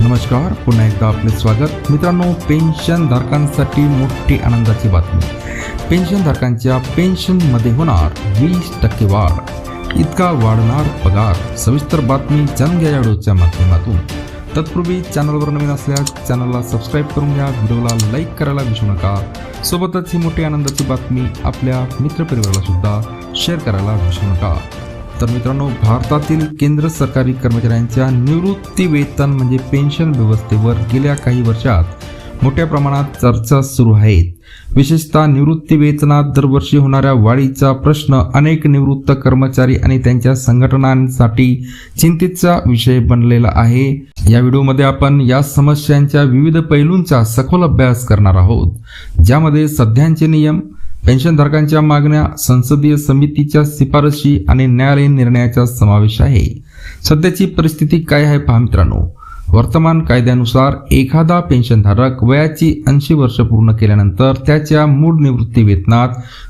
नमस्कार पुन्हा एकदा आपले स्वागत. मित्रांनो पेन्शन धारकांसाठी मोठी आनंदाची बातमी. पेन्शन धारकांच्या पेन्शनमध्ये होणार वीस टक्के वाढ. इतका वाढणार पगार. सविस्तर बातमी जाणून घ्या या व्हिडिओच्या माध्यमातून. तत्पूर्वी चॅनलवर नवीन असल्यास चॅनलला सबस्क्राईब करून घ्या. व्हिडिओला लाईक करायला विसरू नका. सोबतच ही मोठी आनंदाची बातमी आपल्या मित्रपरिवाराला सुद्धा शेअर करायला विसरू नका. तर मित्रांनो भारतातील केंद्र सरकारी कर्मचाऱ्यांच्या निवृत्ती वेतन म्हणजे पेन्शन व्यवस्थेवर गेल्या काही वर्षात मोठ्या प्रमाणात चर्चा सुरू आहेत विशेषतः निवृत्ती वेतनात दरवर्षी होणाऱ्या वाढीचा प्रश्न अनेक निवृत्त कर्मचारी आणि त्यांच्या संघटनांसाठी चिंतेचा विषय बनलेला आहे. या व्हिडिओमध्ये आपण या समस्यांच्या विविध पैलूंचा सखोल अभ्यास करणार आहोत ज्यामध्ये सध्याचे नियम पेन्शनधारकांच्या मागण्या संसदीय समितीच्या शिफारशी आणि न्यायालयीन निर्णयाचा समावेश आहे. सध्याची परिस्थिती काय आहे पहा मित्रांनो? वर्तमान कायद्यानुसार एखादा पेन्शनधारक वयाची ऐंशी वर्ष पूर्ण केल्यानंतर त्याच्या मूळ निवृत्ती वेतनात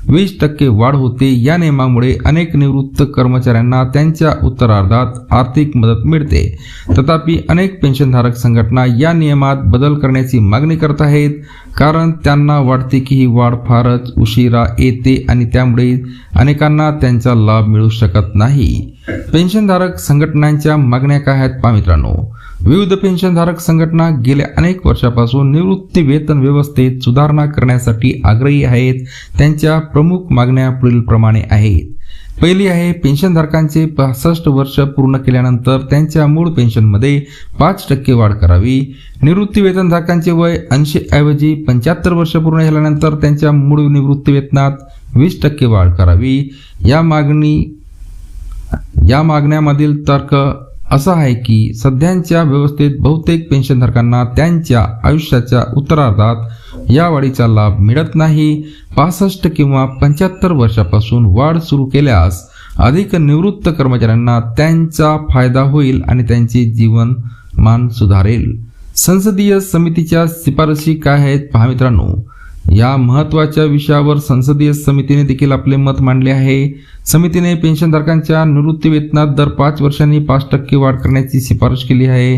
वीस टक्के वाढ होते. या नियमामुळे अनेक निवृत्त कर्मचाऱ्यांना त्यांच्या उत्तरार्धात आर्थिक मदत मिळते. तथापि अनेक पेन्शनधारक संघटना या नियमात बदल करण्याची मागणी करत आहेत. कारण त्यांना वाटते की ही वाढ फारच उशिरा येते आणि त्यामुळे अनेकांना त्यांचा लाभ मिळू शकत नाही. पेन्शनधारक संघटनांच्या मागण्या काय आहेत पा मित्रांनो? विविध पेन्शनधारक संघटना गेल्या अनेक वर्षापासून निवृत्ती वेतन व्यवस्थेत सुधारणा करण्यासाठी आग्रही आहेत. त्यांच्या प्रमुख मागण्या पुढीलप्रमाणे आहेत. पहिली आहे पेन्शनधारकांचे पासष्ट वर्ष पूर्ण केल्यानंतर त्यांच्या मूळ पेन्शनमध्ये पाच टक्के वाढ करावी. निवृत्ती वेतनधारकांचे वय ऐंशी ऐवजी पंच्याहत्तर वर्ष पूर्ण झाल्यानंतर त्यांच्या मूळ निवृत्ती वेतनात वीस टक्के वाढ करावी. या मागणी या मागण्यामधील तर्क असं आहे की सध्याच्या व्यवस्थेत बहुतेक पेन्शनधारकांना त्यांच्या आयुष्याच्या उत्तरार्धात या वाढीचा लाभ मिळत नाही. पासष्ट किंवा पंच्याहत्तर वर्षापासून वाढ सुरू केल्यास अधिक निवृत्त कर्मचाऱ्यांना त्यांचा फायदा होईल आणि त्यांचे जीवनमान सुधारेल. संसदीय समितीच्या शिफारशी काय आहेत पहा मित्रांनो. या महत्त्वाच्या विषयावर संसदीय समितीने देखील आपले मत मांडले आहे. समितीने पेन्शनधारकांच्या निवृत्ती वेतनात दर पाच वर्षांनी पाच टक्के वाढ करण्याची शिफारस केली आहे.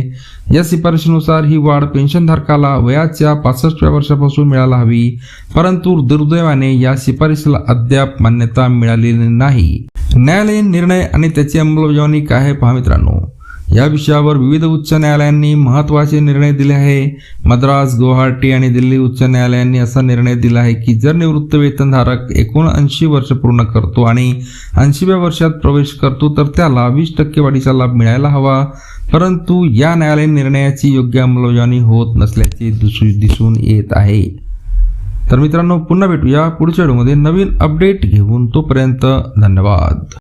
या शिफारशीनुसार ही वाढ पेन्शनधारकाला वयाच्या पासष्टव्या वर्षापासून मिळायला हवी परंतु दुर्दैवाने या शिफारशीला अद्याप मान्यता मिळालेली नाही. न्यायालयीन निर्णय आणि त्याची अंमलबजावणी काय आहे पहा मित्रांनो. या विषयावर विविध उच्च न्यायालयांनी महत्त्वाचे निर्णय दिले आहे. मद्रास गुवाहाटी आणि दिल्ली उच्च न्यायालयांनी असा निर्णय दिला आहे की जर निवृत्त वेतनधारक एकोणऐंशी वर्ष पूर्ण करतो आणि ऐंशीव्या वर्षात प्रवेश करतो तर त्याला वीस टक्के वाढीचा लाभ मिळायला हवा. परंतु या न्यायालयीन निर्णयाची योग्य अंमलबजावणी होत नसल्याचे दिसून येत आहे. तर मित्रांनो पुन्हा भेटूया पुढच्या व्हिडिओमध्ये. नवीन अपडेट घेऊन तोपर्यंत धन्यवाद.